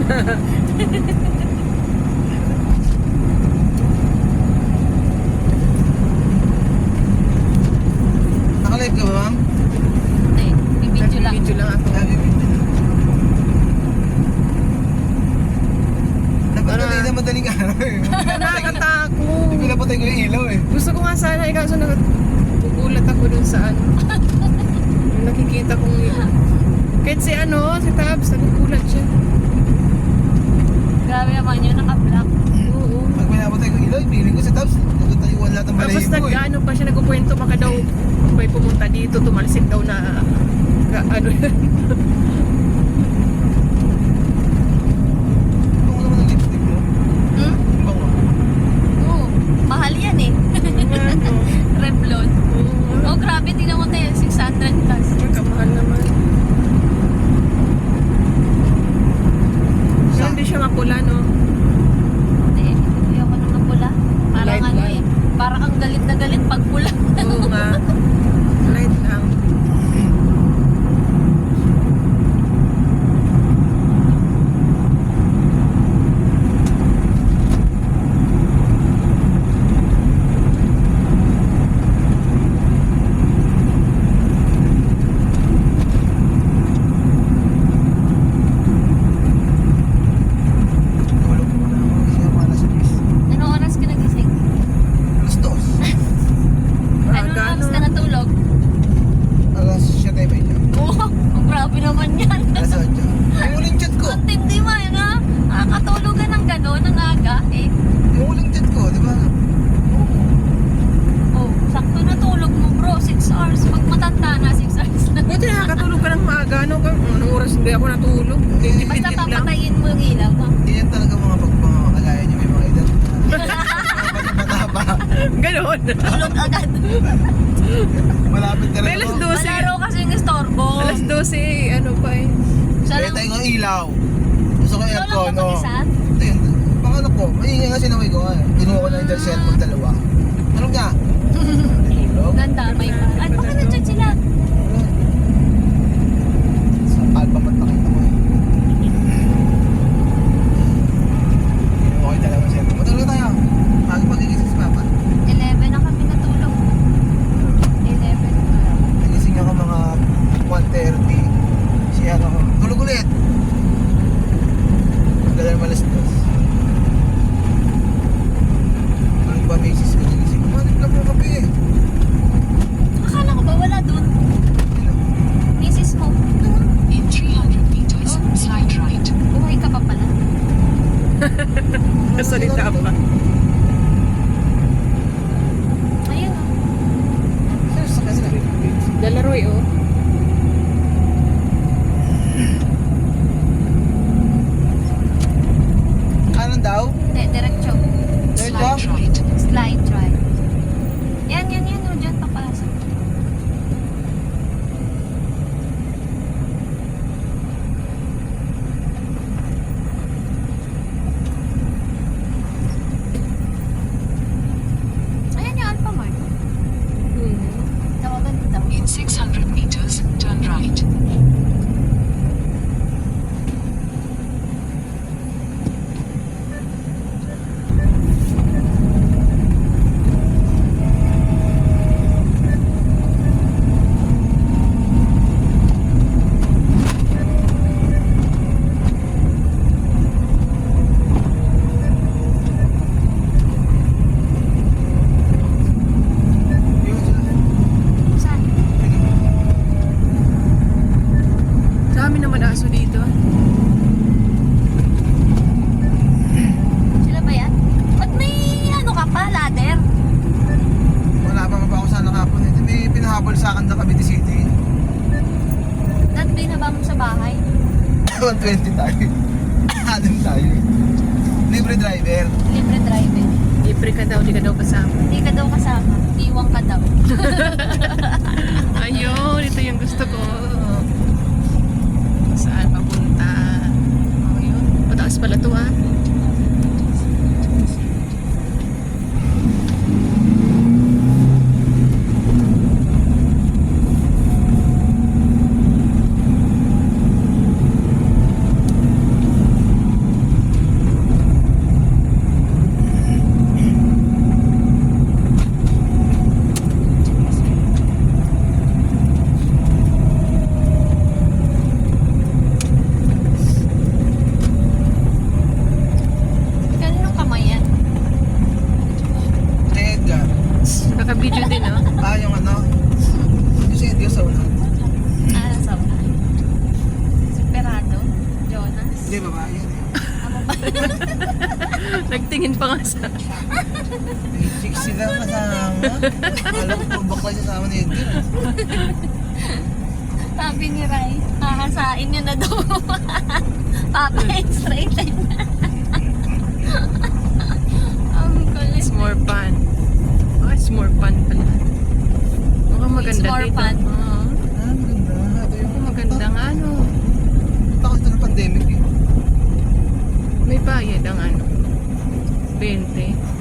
Nakalive ka ba, ma'am? Hindi, bibidyo lang. Lang ako. Para- kanina madaling araw eh. Hindi ko napatay ko yung ilaw eh. Gusto ko nga sana, eh, kaso nagugulat ako dun sa ano. Nakikita kong yun. Kahit si ano, si Tabs, nagugulat siya. Grabe naman yun, naka-block. Oo. Pag may ko yung ilaw, feeling ko si Tabs, nagtatayuan lahat ng Tapos balahibo eh. nag-ano pa siya, nagkukwento baka daw may pumunta dito, tumalsik daw na ano Ano naman ang lipstick mo? Hmm? Ang bango. Oo, mahal yan eh. ano. Revlon. Oh, grabe, tingnan mo tayo, 600 plus. Kamahal naman. So, hindi siya mapula, no? Hindi, ayoko na mapula. Parang Light ano lang. eh, parang ang galit na galit pag pula. Oo nga. Light lang. Tulog ko na ako kasi ako alas 10. Anong oras ka nagising? Alas 2. Anong Aga, oras no? ka natulog? Alas 7 ba yun? Oo, ang grabe naman yan. Alas 8. Yung uling chat ko. Ang tindi mo yun ha. Nakakatulog ka ng gano'n, ng aga. Eh, Yung uling chat ko, di ba? oh, sakto na tulog mo bro, 6 hours. Pag matanda na, 6 hours na. Buti nakakatulog ka ng maaga, no? Kung anong oras hindi ako natulog. Basta Dindindin lang. papatayin mo yung ilaw mo. Hindi yan talaga mga pag mga kalaya niyo may mga edad. Bata pa. Ganon. Tulog agad. Malapit na rin May alas ako. 12. Malaro kasi yung istorbo. Alas 12, ano pa eh. Siya Kaya lang, tayo ng ilaw. Gusto ko yung ikaw lang aircon, ba mag-isa? Ito yun. Baka ano po, maingay nga sinaway ko eh. Kinuha ko na yung dal cellphone dalawa. Ano nga? Tulog? Ganda, may pa. Ay, bakit nandiyan sila? Sa alphabet nakita ko eh. Kinuha ko yung dalawa cellphone. Matulog tayo. Bago pagigising si Papa. 11 na kami natulog. 11. Nagising ako mga 1.30. Siya ako. Tulog ulit. Magdala naman alas dos. Tulog ba misis ko? Nagising ko. Manip lang mo kape eh. Akala ko ba wala dun? Misis mo. In 300 meters, slide right. Buhay ka pa pala. Nasalita pa. Ayun oh. Sir, sa kanila. Dalaroy, oh. Kanan daw? Hindi, diretso. Diretso? Slide right. Slide right. Yan, yan, yan. O, dyan papasok. Ayan yung Alphamart. Hmm. Tawagan ko daw. In 600 meters, turn right. Yun sila. Saan? Sa amin naman aso dito. Sila ba yan? Ba't may ano ka pa? Ladder? Wala pa ba ako sana kapon eh. May pinahabol sa akin ng Cavite City. Dad, binaba mo sa bahay. 120 tayo. Alam tayo. Libre driver. Libre driver. Libre ka daw, di ka daw kasama. Hindi ka daw kasama. Iwang ka daw. Ayun, ito yung gusto ko. babae. Nagtingin pa nga sa... Siksi ka kasama. Alam ko bakla siya sama ni Edgar. Sabi ni Ray, hahasain niyo na daw. Papa, straight. Bayad ang ano. 20.